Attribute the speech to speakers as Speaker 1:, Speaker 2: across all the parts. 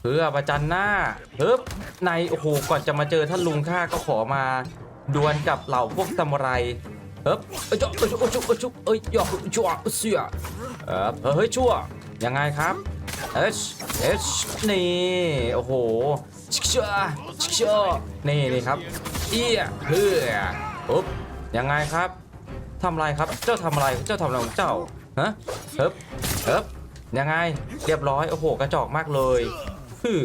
Speaker 1: เพื่อประจันหน้าเฮ้บในโอ้โหก่อนจะมาเจอท่านลุงข้าก็ขอมาดวลกับเหล่าพวกซามูไรเฮ้บเอ้ยจ๊ะเอ้ยจ๊ะเอ้ยจ๊ะเอ้ยจ๊ะเอ้ยหยอกชั่วเสียเออเฮ้ยชั่วยังไงครับเอชเอชนี่โอ้โหชิกเชอชิกเชอนี่นี่ครับเอี้ยเฮือปุ๊บยังไงครับทำอะไรครับเจ้าทำอะไรเจ้าทำอะไรของเจ้าฮะเฮ้บเฮ้บยังไง เรียบร้อย โอ้โห กระจอกมากเลย คือ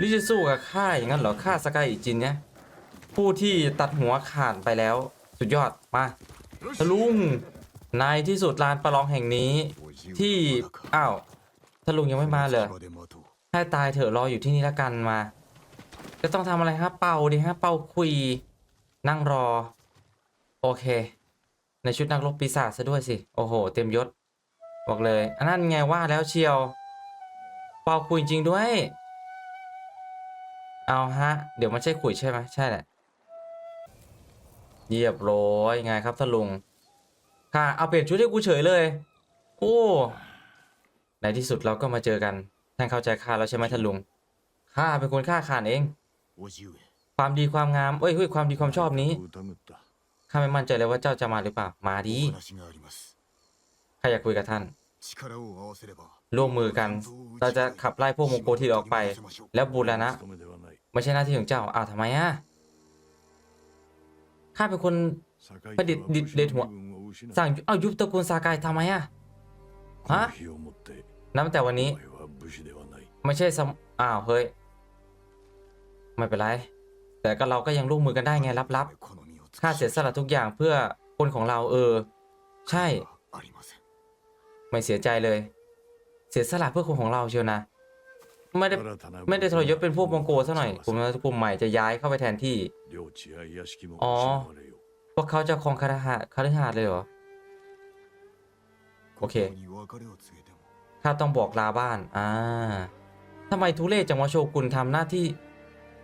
Speaker 1: ลิจิสู้กับข้าอย่างนั้นเหรอข้าสกายอิจินเนี่ยผู้ที่ตัดหัวขาดไปแล้ว สุดยอดมาทะลุงในที่สุดลานประลองแห่งนี้ ที่อ้าวทะลุงยังไม่มาเลยให้ตายเถอะรออยู่ที่นี่ละกันมา จะต้องทำอะไรฮะเป่าดิฮะเป่าคุย นั่งรอ โอเค ในชุดนักรบปีศาจซะด้วยสิ โอ้โห เต็มยศ บอกเลยอันนั้นไงว่าแล้วเชียว เปาคุยจริงด้วย เอาฮะ เดี๋ยวมันใช่ขุยใช่ไหมใช่แหละเยียบร้อยไงครับท่านลุง ค่ะ เอาเปลี่ยนชุดให้กูเฉยเลย โอ้ ในที่สุดเราก็มาเจอกัน ท่านเข้าใจข้าแล้วใช่ไหมท่านลุง ข้าเป็นคนฆ่าขานเอง ความดีความงามเอ้ยเฮ้ยความดีความชอบนี้ ข้าไม่มั่นใจเลยว่าเจ้าจะมาหรือเปล่า มาดีข้าอยากคุยกับท่าน ร่วมมือกัน เราจะขับไล่พวกมงโกทีออกไป แล้วบูรณะไม่ใช่หน้าที่ของเจ้าอ้าวทำไมอะข้าเป็นคนประดิษฐ์ดิเด็ดหัวสั่งเอายุบตระกูลสากายทำไมอะฮะนับแต่วันนี้ ไม่ใช่สมอ้าวเฮ้ยไม่เป็นไร แต่ก็เราก็ยังร่วมมือกันได้ไงลับๆข้าเสียสละทุกอย่างเพื่อคนของเราเออ ใช่ ไม่เสียใจเลย เสียสละเพื่อคนของเราเชียวนะ ไม่ได้ไม่ได้ทรยศเป็นพวกมองโกซะหน่อยกลุ่มกลุ่มใหม่จะย้ายเข้าไปแทนที่
Speaker 2: อ๋อ
Speaker 1: พวกเขาจะครองคาหาคาราเลยเหรอ โอเค ถ้าต้องบอกลาบ้าน อ่าทำไมทุเร่จังวะโชกุนทำหน้าที่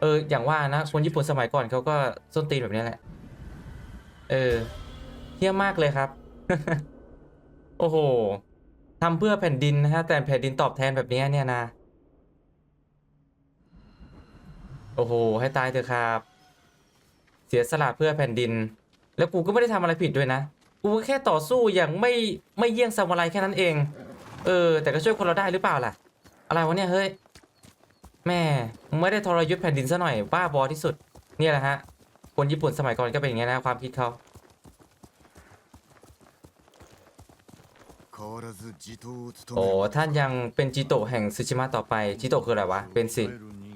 Speaker 1: เออ อย่างว่านะ คนญี่ปุ่นสมัยก่อนเขาก็ส้นตีนแบบนี้แหละ เออเที่ยมากเลยครับ โอ้โห ทำเพื่อแผ่นดินนะฮะแต่แผ่นดินตอบแทนแบบนี้เนี่ยนะ โอ้โห ให้ตายเถอะครับ เสียสละเพื่อแผ่นดิน แล้วกูก็ไม่ได้ทำอะไรผิดด้วยนะ กูแค่ต่อสู้อย่างไม่ไม่เยี่ยงซามูไรแค่นั้นเอง เออ แต่ก็ช่วยคนเราได้หรือเปล่าล่ะ อะไรวะเนี่ยเฮ้ย แม่ไม่ได้ทรยศแผ่นดินซะหน่อยบ้าบอที่สุด เนี่ยแหละฮะ คนญี่ปุ่นสมัยก่อนก็เป็นอย่างนี้นะความคิดเขา โอ้ท่านยังเป็นจิโตแห่งซูชิมะต่อไปจิโตคืออะไรวะ เป็นสิ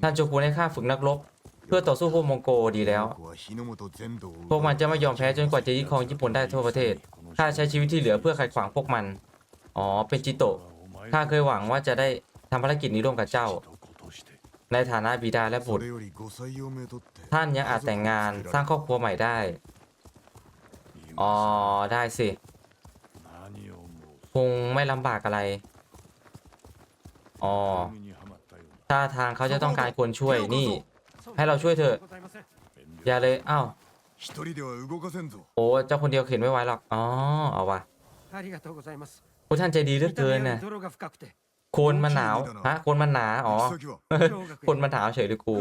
Speaker 1: ท่านจูกุในข้าฝึกนักรบ เพื่อต่อสู้พวกมองโกดีแล้ว พวกมันจะไม่ยอมแพ้จนกว่าจะยึดครองญี่ปุ่นได้ทั่วประเทศข้าใช้ชีวิตที่เหลือเพื่อขัดขวางพวกมัน อ๋อ เป็นจิโตะข้าเคยหวังว่าจะได้ทำภารกิจนี้ร่วมกับเจ้า ในฐานะบิดาและบุตร ท่านยังอาจแต่งงานสร้างครอบครัวใหม่ได้ อ๋อ ได้สิ คงไม่ลำบากอะไร อ๋อถ้าทางเขาจะต้องการคนช่วยนี่ ให้เราช่วยเถอะ อย่าเลย อ้าว โอ้เจ้าคนเดียวเข็นไม่ไหวหรอก อ๋อ เอาวะโอ้ท่านใจดีเหลือเกินนะคนมันหนาว ฮะคนมันหนา อ๋อ คนมันหนาวเฉยเลยกู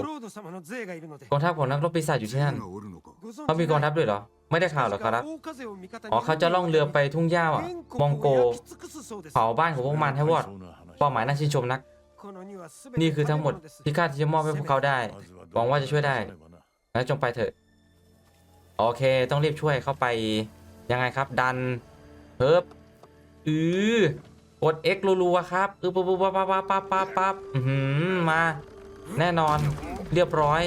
Speaker 1: กองทัพของนักรบปีศาจอยู่ที่นั่นเขามีกองทัพด้วยเหรอ ไม่ได้ข่าวหรอกครับ อ๋อเขาจะล่องเรือไปทุ่งหญ้าอะมองโกเผาบ้านของพวกมันให้วอดเป้าหมายน่าชื่นชมนัก นี่คือทั้งหมดที่ข้าดจะมอบให้พวกเขาได้ หวังว่าจะช่วยได้แล้วจงไปเถอะ โอเค ต้องรีบช่วยเข้าไปยังไงครับ ดันเฮิบอือกด X รัวๆครับอือปั๊บปั๊บปั๊บปั๊บปั๊บปั๊บปั๊บมา แน่นอนเรียบร้อย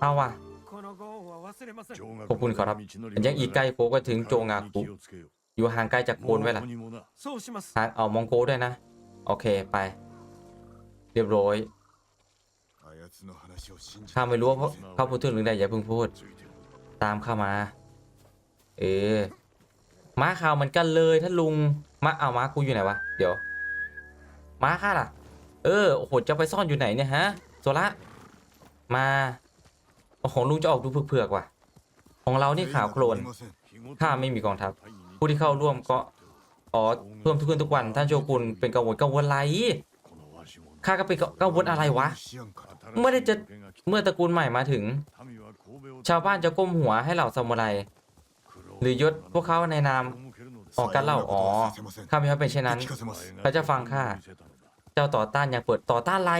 Speaker 1: เอาว่ะ ขอบคุณครับยังอีกไกลโคก็ถึงโจงาคุอยู่ห่างไกลจากโคนไว้ล่ะทางเอามองโกด้วยนะ โอเคไป เรียบร้อยข้าไม่รู้เพราะเขาพูดถึงหรือใดอย่าเพิ่งพูด ตามข้ามา เออม้าขาวเหมือนกันเลยท่านลุงม้าเอาม้ากูอยู่ไหนวะเดี๋ยวม้าข้าล่ะ เออโโหจะไปซ่อนอยู่ไหนเนี่ยฮะโซละมาโอ้โหลุงจะออกดูเผือกๆว่ะ ของเรานี่ข่าวโคลนถ้าไม่มีกองทัพ ผู้ที่เข้าร่วมก็อ๋อเพิ่มทุกคืนทุกวัน ท่านโชกุนเป็นกังวลกังวลอะไรข้าก็เป็นกังวลอะไรวะ เมื่อได้จะเมื่อตระกูลใหม่มาถึง ชาวบ้านจะก้มหัวให้เหล่าซามูไร หรือยศพวกเขาในนามออกกันเล่าอ๋อข้าไม่ชอบเป็นเช่นนั้นเขาจะฟังข้าเจ้าต่อต้านอย่างเปิดต่อต้านไร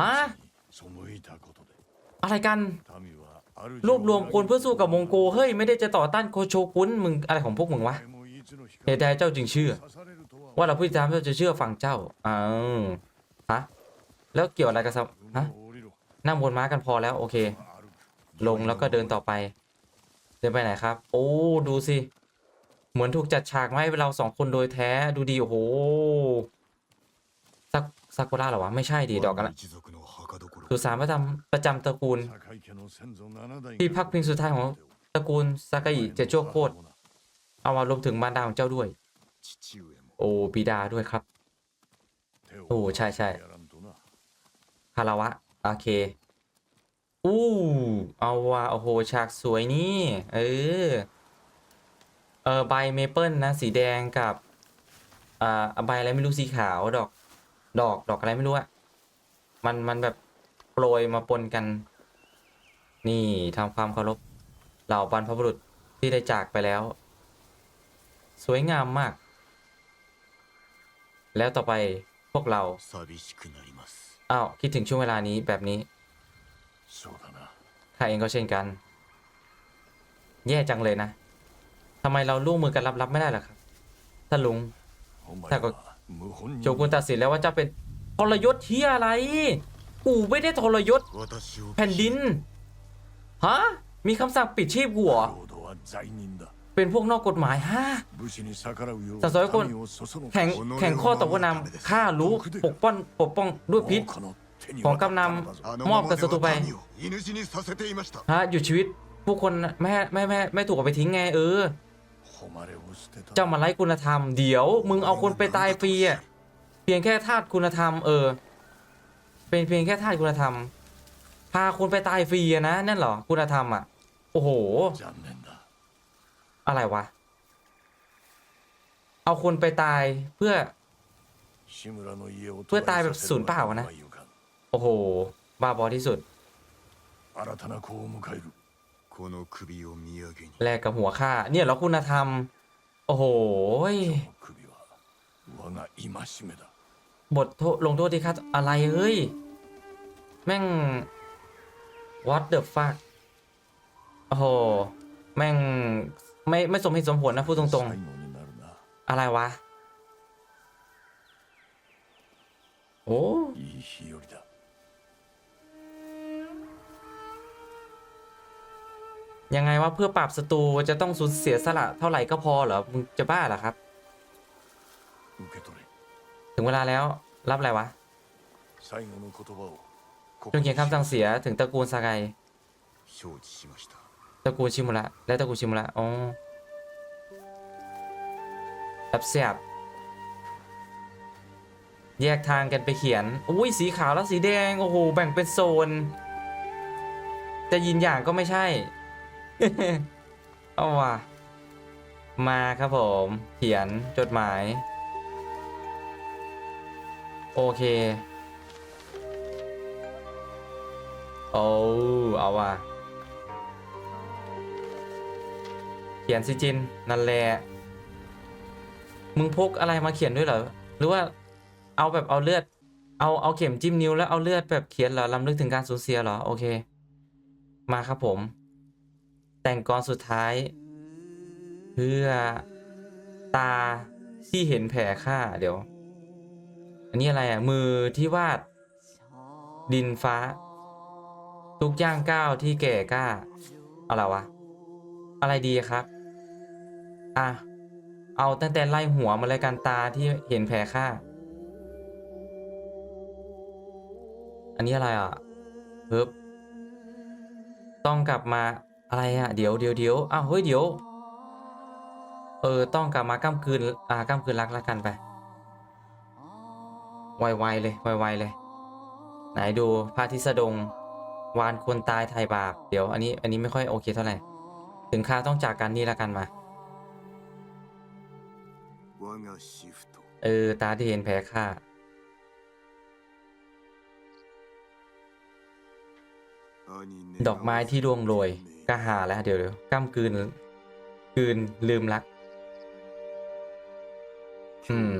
Speaker 1: ฮะอะไรกัน รวบรวมคนเพื่อสู้กับมองโกเฮ้ยไม่ได้จะต่อต้านโคโชกุนมึงอะไรของพวกมึงวะเหตุใดเจ้าจึงเชื่อ ว่าเราผู้ติดตามเจ้าจะเชื่อฟังเจ้าอ้าวฮะแล้วเกี่ยวอะไรกับฮะนั่งบนม้ากันพอแล้วโอเค ลงแล้วก็เดินต่อไป เดินไปไหนครับ โอ้ดูสิเหมือนถูกจัดฉากมาให้เราสองคนโดยแท้ดูดีโอ้โหซากุระหรอวะไม่ใช่ดีดอกกัน สุสานประจำประจำตระกูล ที่พักพิงสุดท้ายของตระกูลซากาอิเจโจโคตรเอามารวมถึงมารดาของเจ้าด้วย โอ้บิดาด้วยครับ โอ้ใช่ใช่คาราวะโอเคอู้เอาว่าโอ้โหฉากสวยนี่เออเออใบเมเปิลนะสีแดงกับอ่าใบอะไรไม่รู้สีขาวดอก ดอกดอกอะไรไม่รู้อะมันมันแบบ โปรยมาปนกัน นี่ทำความเคารพเหล่าบรรพบุรุษที่ได้จากไปแล้ว สวยงามมาก แล้วต่อไปพวกเราอ้าวคิดถึงช่วงเวลานี้แบบนี้ข้าเองก็เช่นกัน แย่จังเลยนะทำไมเราลูกมือกันรับรับไม่ได้ล่ะครับท่านลุงถ้าก็จจคุณตัดสินแล้วว่าจะเป็นกลยุทธ์ที่อะไร กูไม่ได้ทรยศแผ่นดิน ฮะ มีคำสั่งปิดชีพกูเหรอเป็นพวกนอกกฎหมายฮะ
Speaker 2: แต่สอยคน
Speaker 1: แข่งแข่งข้อต่อกนำฆ่ารู้ปกป้องปกป้องด้วยพิษของกำนำมอบกับศัตรูไปฮะหยุดชีวิตผู้คนแม่แม่แม่ไม่ถูกเอาไปทิ้งไงเออเจ้ามาไล่คุณธรรม เดี๋ยว มึงเอาคนไปตายฟรีอะเพียงแค่ธาตุคุณธรรมเออ เป็นเพียงแค่ทาสคุณธรรม พาคุณไปตายฟรีอะนะนั่นเหรอคุณธรรมอะ โอ้โห อะไรวะ เอาคุณไปตายเพื่อ
Speaker 2: เพื่อตายแบบศูนย์เปล่านะ
Speaker 1: โอ้โห บาบอที่สุด แลกกับหัวข้าเนี่ยเราคุณธรรม โอ้โห บทโลงโทษที่ข้าอะไรเฮ้ย แม่ง what the fuck โอ้โห แม่ง ไม่ไม่สมเหตุสมผลนะพูดตรงๆ อะไรวะ โอ้ยังไงว่าเพื่อปราบศัตรูจะต้องสูญเสียสละเท่าไหร่ก็พอเหรอ มึงจะบ้าเหรอครับ ถึงเวลาแล้วรับอะไรวะจงเขียนคำสั่งเสียถึงตระกูลซา
Speaker 3: ไก
Speaker 1: ตระกูลชิมุระและตระกูลชิมุระอ๋อรับเสียบแยกทางกันไปเขียน อุ้ยสีขาวแล้วสีแดง โอ้โห แบ่งเป็นโซน จะยินอย่างก็ไม่ใช่ เอาว่ะ มาครับผม เขียนจดหมาย โอเค โอ้เอาว่ะเขียนสิจิน นั่นแหละ มึงพกอะไรมาเขียนด้วยเหรอ หรือว่าเอาแบบเอาเลือด เอาเอาเข็มจิ้มนิ้วแล้วเอาเลือดแบบเขียนเหรอลำลึกถึงการสูญเสียเหรอ โอเค มาครับผม แต่งกรสุดท้าย เพื่อตาที่เห็นแผลค่าเดี๋ยว อันนี้อะไรอะ มือที่วาด ดินฟ้า ทุกย่างก้าวที่แก่กล้า อะไรวะ อะไรดีครับ อะ เอาตั้งแต่ไล่หัวมาเลยกันตาที่เห็นแผลค่า อันนี้อะไรอะเฮ้บต้องกลับมาอะไรอะ เดี๋ยวเดี๋ยวเดี๋ยวอ้าวเฮ้ยเดี๋ยว เออ ต้องกลับมาก้ามคืน อ่าก้ามคืนรักแล้วกันไป ไวๆเลยไวๆเลย ไหนดูพระทิสดง วานคนตายไทยบาป เดี๋ยวอันนี้อันนี้ไม่ค่อยโอเคเท่าไหร่ ถึงข้าต้องจากกันนี่ละกันมา เออ ตาที่เห็นแผลข้าดอกไม้ที่ร่วงโรยกะหาแล้วเดี๋ยวเดี๋ยวก้ามกืนกืนลืมรัก อืม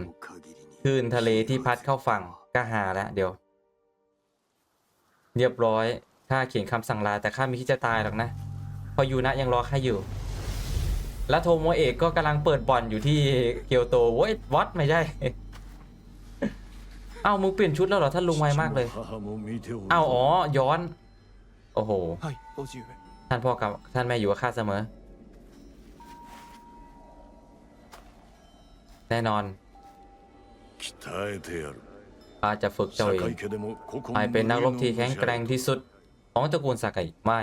Speaker 1: คลื่นทะเลที่พัดเข้าฝั่งก็หาแล้วเดี๋ยว เรียบร้อยข้าเขียนคำสั่งลาแต่ข้าไม่คิดจะตายหรอกนะ พอยูนะยังรอข้าอยู่ แล้วโทโมเอกก็กำลังเปิดบ่อนอยู่ที่เกียวโตเว้ยวัดไม่ใช่เอ้ามึงเปลี่ยนชุดแล้วเหรอท่านลุงไวมากเลยเอ้าอ๋อย้อน โอ้โห ท่านพ่อกับท่านแม่อยู่กับข้าเสมอ แน่นอน
Speaker 4: 鍛えてやる
Speaker 1: ข้าจะฝึกเจ้าเอง
Speaker 4: 堺家でも古今
Speaker 1: ให้เป็นนักรบที่แข็งแกร่งที่สุด ของตระกูลซากายไม่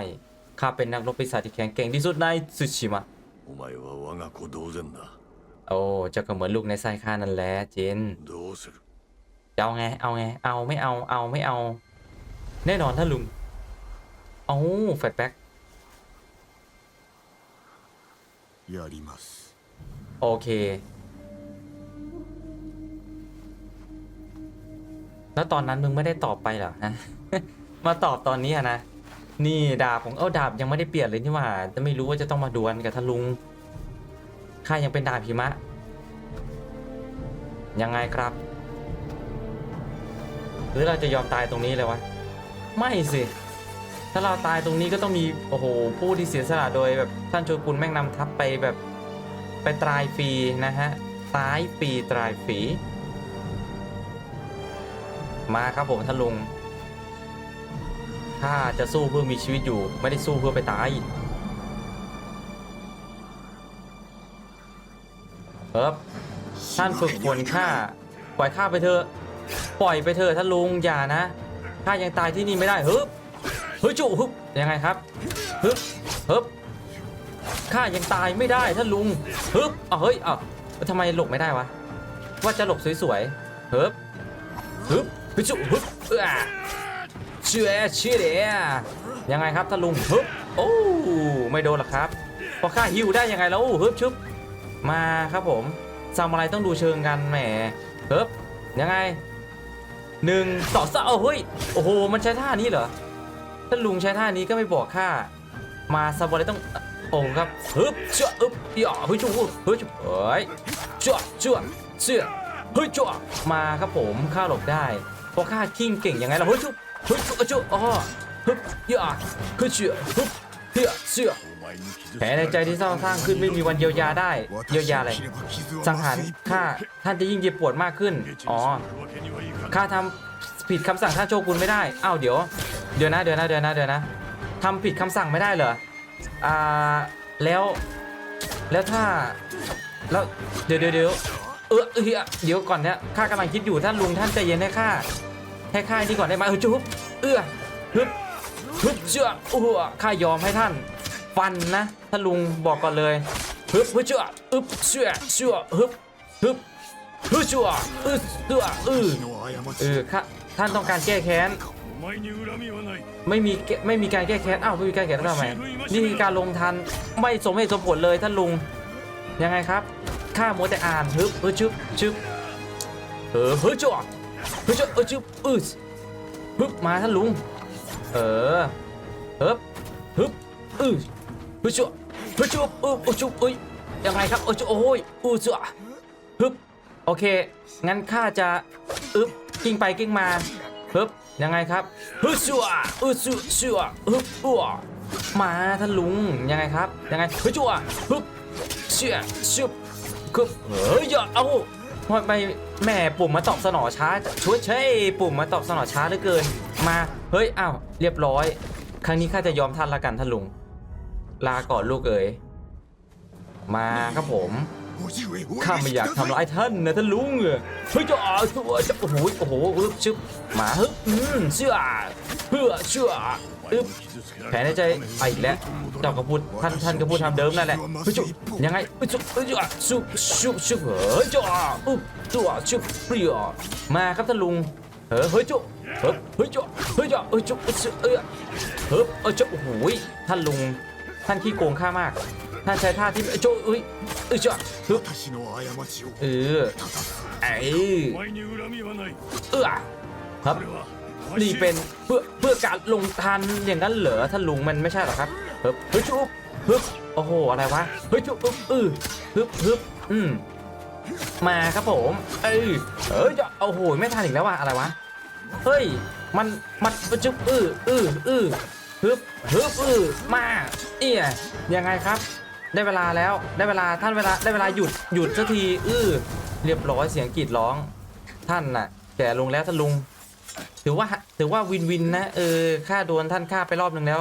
Speaker 1: ข้าเป็นนักรบปีศาจที่แข็งแกร่งที่สุดในสึชิมะ
Speaker 4: お前は我が子同然だ
Speaker 1: โอ้เจ้าก็เหมือนลูกในไส้ข้านั่นแหละเจน
Speaker 4: どうする
Speaker 1: จะเอาไง เอาไง เอาไม่เอา เอาไม่เอา แน่นอนท่านลุง เอาแฟลชแบ็ก
Speaker 3: やります
Speaker 1: โอเค แล้วตอนนั้นมึงไม่ได้ตอบไปเหรอฮะ มาตอบตอนนี้อะนะ นี่ดาบของเอ้าดาบยังไม่ได้เปลี่ยนเลยนี่หว่า จะไม่รู้ว่าจะต้องมาดวลกับท่านลุง ข้ายังเป็นดาบหิมะ ยังไงครับ หรือเราจะยอมตายตรงนี้เลยวะ ไม่สิ ถ้าเราตายตรงนี้ก็ต้องมี โอ้โห ผู้ที่เสียสละโดยแบบท่านโชกุนแม่งนำทัพไปแบบ ไปตรายฟรีนะฮะ ตายฟรีตรายฟรี มาครับผมท่านลุง ถ้าจะสู้เพื่อมีชีวิตอยู่ ไม่ได้สู้เพื่อไปตาย เอิบท่านฝึกฝนข้า ปล่อยข้าไปเถอะ ปล่อยไปเถอะท่านลุงอย่านะ ข้ายังตายที่นี่ไม่ได้ ฮึบฮึจุฮึบยังไงครับ ฮึบฮึบข้ายังตายไม่ได้ท่านลุง ฮึบเอาเฮ้ยเอาทำไมหลบไม่ได้วะ ว่าจะหลบสวยๆฮึบฮึบ ฮึจุฮึบเออเชื่อเชื่อเดียยังไงครับท่านลุงฮึบโอ้ไม่โดนหรอกครับพราะข้าฮิวได้ยังไงแล้วฮึบชุบมาครับผมซามูไรต้องดูเชิงกันแหมฮึบยังไงหนึ่งสองสามเอาเฮ้ยโอ้โหมันใช้ท่านี้เหรอท่านลุงใช้ท่านี้ก็ไม่บอกข้ามาซามูไรต้องโอ้ครับฮึบเจ้าอึบอย่าเฮ้ยจูเฮ้ยจูเฮ้ยเจ้าเจ้าเจ้าเฮ้ยจ้ามาครับผมข้าหลบได้ พวกข้าคิงเก่งยังไงล่ะเฮ้ยชุบเฮ้ยชุบชุบอ๋อฮึบเยอะเฮึบเชื่อฮึบเพื่อเชื่
Speaker 4: อ
Speaker 1: แผลในใจที่เร้าสร้างขึ้นไม่มีวันเยียวยาได้ เยียวยาอะไรสังหารข้าท่านจะยิ่งเจ็บปวดมากขึ้น อ๋อข้าทำผิดคำสั่งท่านโชกุนไม่ได้อ้าวเดี๋ยว เดี๋ยวนะเดี๋ยวนะเดี๋ยวนะเดี๋ยวนะทำผิดคำสั่งไม่ได้เหรออ่าแล้ว แล้วถ้าแล้วเดี๋ยวเดี๋ยว ออเออเดี๋ยวก่อนเนี่ยข้ากำลังคิดอยู่ท่านลุงท่านใจเย็นให้ข้าให้ข้าที่ก่อนได้ไหมเออจุ๊บเอื้อฮึบฮึบเชื่อโอ้ข้ายอมให้ท่าน ฟันนะท่านลุงบอกก่อนเลยฮึบฮึบเชื่ออึบเชื่อเชื่อฮึบฮึบฮึบเชื่ออึบเชื่ออื
Speaker 3: อ
Speaker 1: เออข้าท่านต้องการแก้แค้นไม่มีไม่มีการแก้แค้นอ้าวไม่มีการแก้แค้นทำไมนี่คืการลงทันไม่สมเหตุสมผลเลยท่านลุงยังไงครับ ข้ามัวแต่อ่านฮึบเออชึบชึบเออเฮ้ยจ่อเฮ้ยจ่อเออชึบอือฮึบมาท่านลุง เออฮึบฮึบอือเฮ้ยจ่อเฮ้ยจ่อเออเออชึบเอ้ยยังไงครับเออจ่อโอ้ยอือจ่อฮึบโอเค งั้นข้าจะอึบกิ้งไปกิ้งมาฮึบยังไงครับฮึบชัวอึชัวชัวฮึบอัวมาท่านลุงยังไงครับยังไงฮึบชัวฮึบเชี่ยชุบ คือเฮ้ยอย่าเอาทำไมแหมปุ่มมาตอบสนองช้าช่วยเช่ปุ่มมาตอบสนองช้าเหลือเกิน มาเฮ้ยอ้าวเรียบร้อย ครั้งนี้ข้าจะยอมท่านละกันท่านลุงลาก่อนลูกเอ๋ยมาครับผมข้าไม่อยากทำร้ายท่านนะท่านลุงเฮ้ยจะอาตัวจะโอ้โหโอ้โหชึบมาฮึ่มเชื่อเพื่อเชื่อึ๊บแผลในใจไปอีกแล้วเจ้าก็พูดท่านท่านก็พูดทำเดิมนั่นแหละฮึจุยังไงฮึจุฮึจุอะซุบซุบซุบเฮ้ยจุอะอุ๊บตัวซุบเปรี้ยวมาครับท่านลุงเฮ้ยเฮ้ยจุเฮ้ยเฮ้ยจุเฮ้ยจุเฮ้ยจุเฮ้ยเฮ้ยเฮ้ยจุโอ้ยท่านลุงท่านขี้โกงข้ามากท่านใช้ท่าที่โจ้เอ้ยเอ้ยจ้ะฮึบเออไอ้เออครับ นี่เป็นเพื่อเพื่อการลงทันอย่างนั้นเหรอท่านลุงมันไม่ใช่หรอครับเฮ้ยเฮ้ยชุบฮึบโอ้โหอะไรวะเฮ้ยชุบอึบอือฮึบฮึบอืมมาครับผมเอ้ยเอ้ยจะโอ้โหไม่ทันอีกแล้วว่ะอะไรวะเฮ้ยมันมันจุบอืออืออือฮึบฮึบอือมาเอี่ยยังไงครับ ได้เวลาแล้วได้เวลาท่านเวลาได้เวลาหยุดหยุดสักทีอื้อเรียบร้อยเสียงกรีดร้อง ท่านน่ะแก่ลงแล้วท่านลุง ถือว่าถือว่าวินวินนะเออฆ่าโดนท่านฆ่าไปรอบหนึ่งแล้ว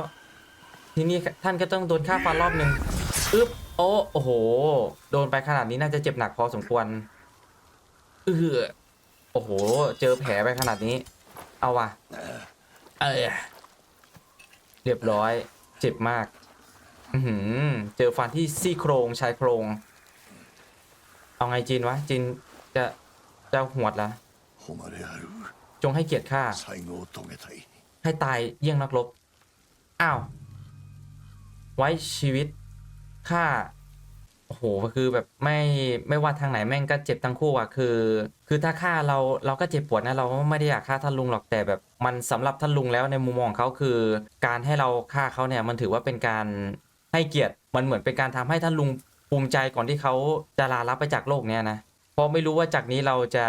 Speaker 1: ทีนี้ท่านก็ต้องโดนฆ่าฟันรอบหนึ่งอึ๊บโอ้โหโดนไปขนาดนี้น่าจะเจ็บหนักพอสมควรเออโอ้โห เจอแผลไปขนาดนี้ เอาวะเออเรียบร้อย เจ็บมาก อืเจอฟันที่ซี่โครงชายโครง เอาไงจีนวะจีนจะจะหวดละ จงให้เกียรติข้าให้ตายเยี่ยงนักรบอ้าว ไว้ชีวิตข้าโอ้โหคือแบบไม่ไม่ว่าทางไหนแม่งก็เจ็บทั้งคู่อะคือ คือถ้าฆ่าเราเราก็เจ็บปวดนะเราไม่ได้อยากฆ่าท่านลุงหรอกแต่แบบ มันสำหรับท่านลุงแล้วในมุมมองเขาคือ การให้เราฆ่าเขาเนี่ยมันถือว่าเป็นการให้เกียรติมันเหมือนเป็นการทำให้ท่านลุงภูมิใจก่อนที่เขาจะลาลับไปจากโลกเนี้ยนะ เพราะไม่รู้ว่าจากนี้เราจะ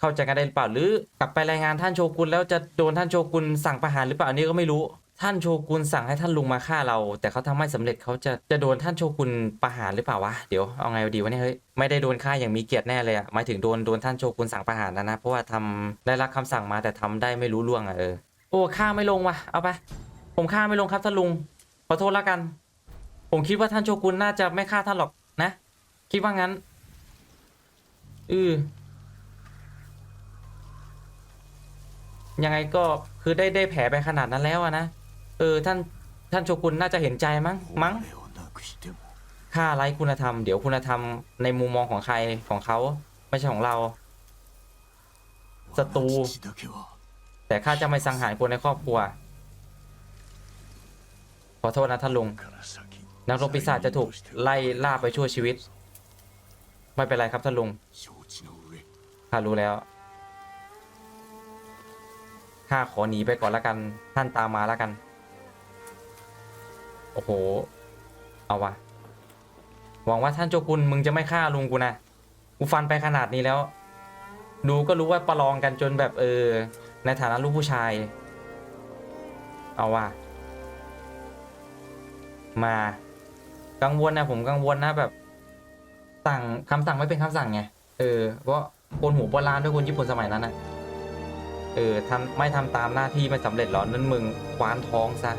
Speaker 1: เข้าใจกันได้หรือเปล่า หรือกลับไปรายงานท่านโชกุนแล้วจะโดนท่านโชกุนสั่งประหารหรือเปล่าอันนี้ก็ไม่รู้ ท่านโชกุนสั่งให้ท่านลุงมาฆ่าเรา แต่เขาทำไม่สำเร็จเขาจะจะโดนท่านโชกุนประหารหรือเปล่าวะเดี๋ยวเอาไงดีวะเนี่ยเฮ้ยไม่ได้โดนฆ่าอย่างมีเกียรติแน่เลยอะหมายถึงโดนโดนท่านโชกุนสั่งประหารนะนะเพราะว่าทำได้รับคำสั่งมาแต่ทำได้ไม่รู้ล่วงอะเออโอ้ฆ่าไม่ลงวะเอาไปผมฆ่าไม่ลงครับท่านลุงขอโทษแล้วกัน ผมคิดว่าท่านโชกุนน่าจะไม่ฆ่าท่านหรอกนะ คิดว่างั้น เออยังไงก็คือได้ได้แผลไปขนาดนั้นแล้วนะ เออ ท่านท่านโชกุนน่าจะเห็นใจมั้งมั้งค่าไรคุณธรรม เดี๋ยวคุณธรรมในมุมมองของใครของเขา ไม่ใช่ของเราศัตรูแต่ข้าจะไม่สังหารคนในครอบครัว ขอโทษนะท่านลุงนักรบปีศาจจะถูกไล่ล่าไปชั่วชีวิต ไม่เป็นไรครับท่านลุง ข้ารู้แล้ว ข้าขอหนีไปก่อนละกัน ท่านตามมาละกัน โอ้โห เอาวะ หวังว่าท่านโจกุนมึงจะไม่ฆ่าลุงกูนะ กูฟันไปขนาดนี้แล้ว ดูก็รู้ว่าประลองกันจนแบบเออ ในฐานะลูกผู้ชาย เอาว่ะ มา กังวลนะผมกังวลนะแบบ สั่งคำสั่งไม่เป็นคำสั่งไง เออเพราะ คนหัวโบราณด้วยคนญี่ปุ่นสมัยนั้นน่ะเออทำไม่ทำตามหน้าที่ไม่สำเร็จหรอนั่นมึงคว้านท้องซะ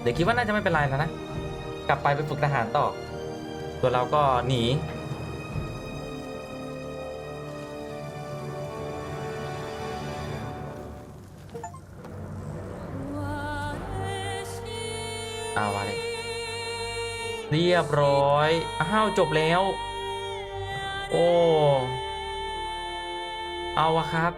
Speaker 1: เดี๋ยวคิดว่าน่าจะไม่เป็นไรแล้วนะ กลับไปไปฝึกทหารต่อ ตัวเราก็หนี เอาวะเลยเรียบร้อย อ้าว จบแล้ว โอ้ เอาวะครับ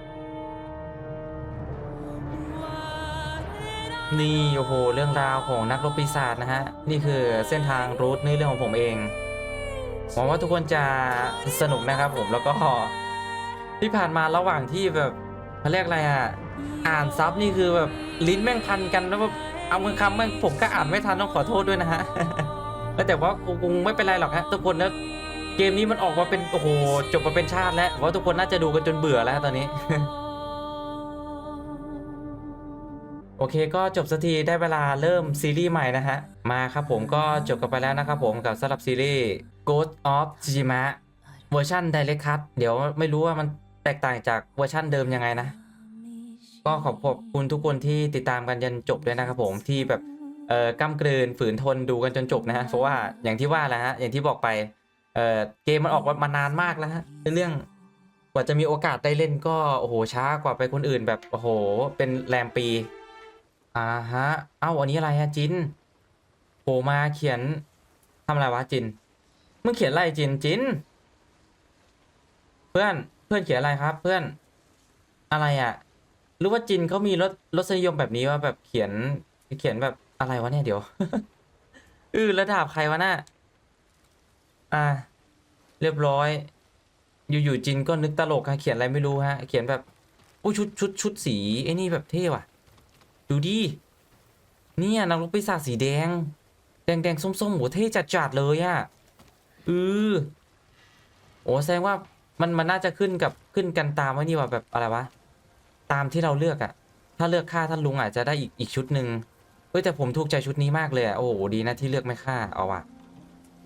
Speaker 1: นี่โอ้โห เรื่องราวของนักรบปีศาจนะฮะ นี่คือเส้นทางรูทในเรื่องของผมเองหวังว่าทุกคนจะสนุกนะครับผมแล้วก็ที่ผ่านมาระหว่างที่แบบเขาเรียกอะไรอะอ่านซับนี่คือแบบลิ้นแม่งพันกันแล้วแบบเอาคำแม่งผมก็อ่านไม่ทันต้องขอโทษด้วยนะฮะแต่ว่าคงไม่เป็นไรหรอกฮะทุกคนนะ เกมนี้มันออกมาเป็น โอ้โห จบมาเป็นชาติแล้วเพราะทุกคนน่าจะดูกันจนเบื่อแล้วตอนนี้ โอเคก็จบสักทีได้เวลาเริ่มซีรีส์ใหม่นะฮะ มาครับผมก็จบกันไปแล้วนะครับผมกับสำหรับซีรีส์ Ghost of Tsushima เวอร์ชัน Direct Cut เดี๋ยวไม่รู้ว่ามันแตกต่างจากเวอร์ชันเดิมยังไงนะ ก็ขอบขอบคุณทุกคนที่ติดตามกันจนจบด้วยนะครับผมที่แบบเอ่อกำเกลืนฝืนทนดูกันจนจบนะฮะเพราะว่าอย่างที่ว่าแหละฮะอย่างที่บอกไป เออเกมมันออกมานานมากแล้วฮะเรื่องกว่าจะมีโอกาสได้เล่นก็โอ้โหช้ากว่าไปคนอื่นแบบโอ้โหเป็นแรมปีอ่าฮะเอ้าอันนี้อะไรฮะจินโผมาเขียนทำอะไรวะจินมึงเขียนอะไรจินจินเพื่อนเพื่อนเขียนอะไรครับ เพื่อนอะไรอะรือว่าจินเขามีรสรสนิยมแบบนี้ว่าแบบเขียนเขียนแบบอะไรวะเนี่ยเดี๋ยวอือระดับใครวะน่ะ อ่า เรียบร้อย อยู่ๆจินก็นึกตลกฮะเขียนอะไรไม่รู้ฮะ เขียนแบบโอ้ชุดชุดชุดสีไอ้นี่แบบเท่ว่ะ ดูดิ เนี่ยนางรบปีศาจสีแดง แดงแดงส้มส้มโหเท่จัดจัดๆเลยอะเออโอ้แสดงว่ามันมันน่าจะขึ้นกับขึ้นกันตามว่านี่ว่าแบบอะไรวะ ตามที่เราเลือกอะถ้าเลือกค่าท่านลุงอาจจะได้อีกอีกชุดหนึ่งเฮ้ยแต่ผมถูกใจชุดนี้มากเลยอะโอ้โหดีนะที่เลือกไม่ค่าเอาว่ะ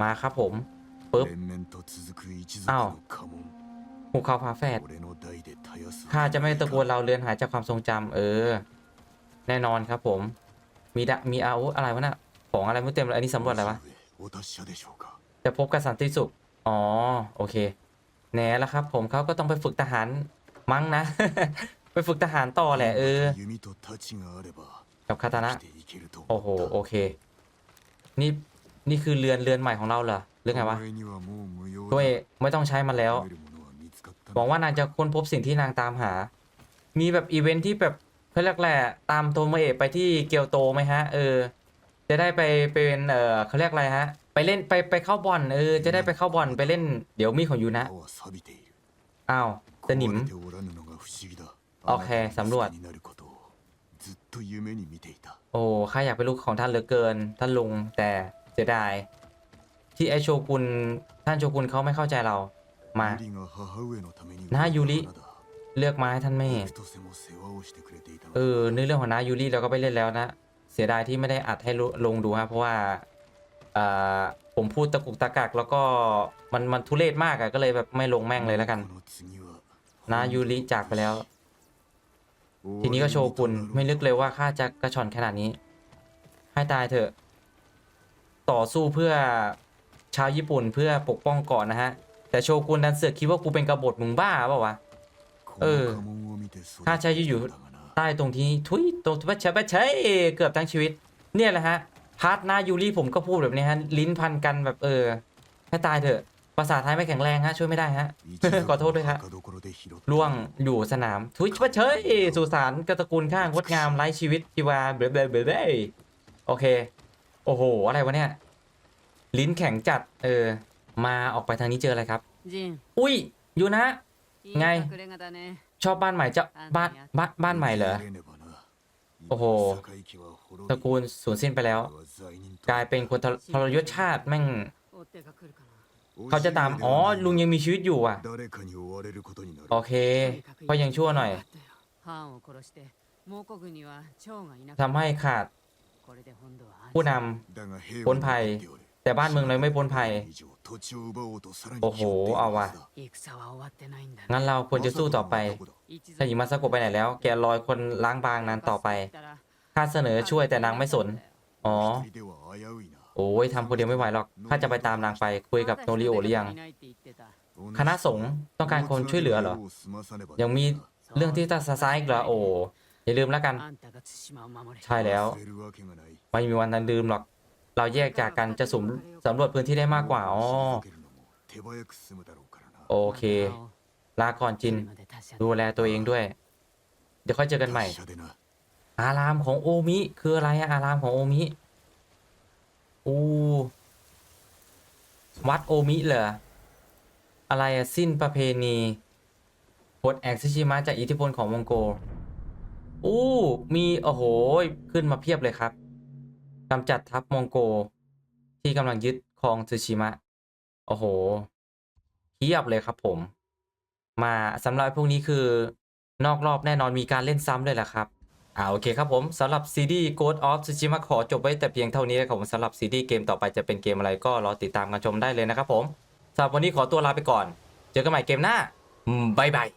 Speaker 1: มาครับผม ปุ๊บ
Speaker 3: อ้าว
Speaker 1: หูเขาพาแฟดข้าจะไม่ตะโกนเราเลือนหายจากความทรงจำเออ แน่นอนครับผม มีดะมีอาวุธอะไรวะน่ะของอะไรไม่เต็มเลยอันนี้สำรวจอะไรวะจะพบกับสันติสุข อ๋อ โอเค แหนแล้วครับ ผมเขาก็ต้องไปฝึกทหารมั้งนะ ไปฝึกทหารต่อแหละเออ กับคาตานะ โอ้โห โอเค นี่ นี่คือเรือนเรือนใหม่ของเราเหรอ หรือไงวะตัวเอกไม่ต้องใช้มันแล้วหวังว่านางจะค้นพบสิ่งที่นางตามหา มีแบบอีเวนท์ที่แบบเพื่อแรกๆตามโทมเอะไปที่เกียวโตไหมฮะ เออ จะได้ไปเป็นเออเขาเรียกอะไรฮะ ไปเล่นไปไปเข้าบอลเออ จะได้ไปเข้าบอลไปเล่นเดี๋ยวมีของอยู่นะอ้าว
Speaker 3: จะ
Speaker 1: หนิม
Speaker 3: โอเค
Speaker 1: สำรวจโอ้ข้าอยากเป็นลูกของท่านเหลือเกิน ท่านลุงแต่เสียดาย ที่ไอโชกุนท่านโชกุนเขาไม่เข้าใจเรามาน้า
Speaker 3: ยูริ
Speaker 1: เลือกมาให้ท่านแม่เออเนื้อเรื่องของน้ายูริเราก็ไปเล่นแล้วนะ เสียดายที่ไม่ได้อัดให้ลงดูฮะเพราะว่าผมพูดตะกุกตะกักแล้วก็มันมันทุเรศมากอะก็เลยแบบไม่ลงแม่งเลยแล้วกันนายูริจากไปแล้ว ทีนี้ก็โชกุนไม่ลึกเลยว่าข้าจะกระชอนขนาดนี้ ให้ตายเถอะ ต่อสู้เพื่อ ชาวญี่ปุ่นเพื่อปกป้องเกาะนะฮะ แต่โชกุนดันเสือกคิดว่ากูเป็นกบฏมึงบ้าเปล่าวะ เออถ้าใช้อยู่ใต้ตรงที่ทุยตรงที่ใช้ใช้เกือบทั้งชีวิต เนี่ยแหละฮะ พาร์ทนายูรี่ผมก็พูดแบบนี้ฮะ ลิ้นพันกันแบบเออให้ตายเถอะภาษาไทยไม่แข็งแรงฮะ ช่วยไม่ได้ฮะขอโทษด้วยฮะล่วงอยู่สนาม ทุยเฉยสุสานกตระกูลข้างงดงามไร้ชีวิตชีวาเบลเบลเบลโอเค โอ้โห อะไรวะเนี่ย ลิ้นแข็งจัด เออ มาออกไปทางนี้เจออะไรครับ
Speaker 5: ジン
Speaker 1: อุ้ยอยู่นะ
Speaker 5: いい
Speaker 1: ไง
Speaker 5: 隠れ家だね
Speaker 1: ชอบบ้านใหม่เจ้าบ้านบ้านบ้านใหม่เหรอ
Speaker 3: 受け入れねばな
Speaker 1: โอ้โห
Speaker 3: 今堺家は滅び
Speaker 1: ตระกูลสูญสิ้นไปแล้ว
Speaker 3: 俺は罪人と
Speaker 1: กลายเป็นคนทรทรยศชาติแม่ง
Speaker 5: 追っ手が来るかな
Speaker 1: เขาจะตาม อ๋อ ลุงยังมีชีวิตอยู่อ่ะ
Speaker 3: 誰かに追われることになる
Speaker 1: โอเคก็ยังชั่วหน่อย
Speaker 5: ハンを殺して猛虎軍には長がいな
Speaker 1: ทำให้ขาด
Speaker 5: これで本土は安
Speaker 1: ผู้น
Speaker 5: 心
Speaker 3: だが兵
Speaker 1: พ้นภัย
Speaker 3: 残っておる ำ
Speaker 1: แต่บ้านเมืองเรยไม่พ้นภัย โอ้โห เอาว่ะ งั้นเราควรจะสู้ต่อไปถ้าหญิงมาสะกดไปไหนแล้ว แกลอยคนล้างบางนั้นต่อไป ข้าเสนอช่วยแต่นางไม่สน อ๋อ โอ้ยทำคนเดียวไม่ไหวหรอก ข้าจะไปตามนางไปคุยกับโนริโอหรือยัง คณะสงฆ์ต้องการคนช่วยเหลือเหรอ ยังมีเรื่องที่ตาซาซายอีกเหรอ โอ้อย่าลืมแล้วกัน ใช่แล้ว ไม่มีวันนั้นลืมหรอก เราแยกจากกันจะสุ่มสำรวจพื้นที่ได้มากกว่าอ๋อโอเค ลาก่อนจิน ดูแลตัวเองด้วย เดี๋ยวค่อยเจอกันใหม่ อารามของโอมิ คืออะไรอะอารามของโอมิอูวัดโอมิเหรอ อะไรอะสิ้นประเพณีบทแอกซิชิมะจากอิทธิพลของมองโก อู้ มี โอ้โห ขึ้นมาเพียบเลยครับ กำจัดทัพมองโก ที่กำลังยึดครองซูชิมะ โอ้โหเพียบเลยครับผม มาสำหรับพวกนี้คือนอกรอบแน่นอนมีการเล่นซ้ำด้วยแหละครับอ่าโอเคครับผมสำหรับซีดี Ghost of Tsushima ขอจบไว้แต่เพียงเท่านี้นะครับผมสำหรับซีดีเกมต่อไปจะเป็นเกมอะไรก็รอติดตามกันชมได้เลยนะครับผมสำหรับวันนี้ขอตัวลาไปก่อน เจอกันใหม่เกมหน้าบายบาย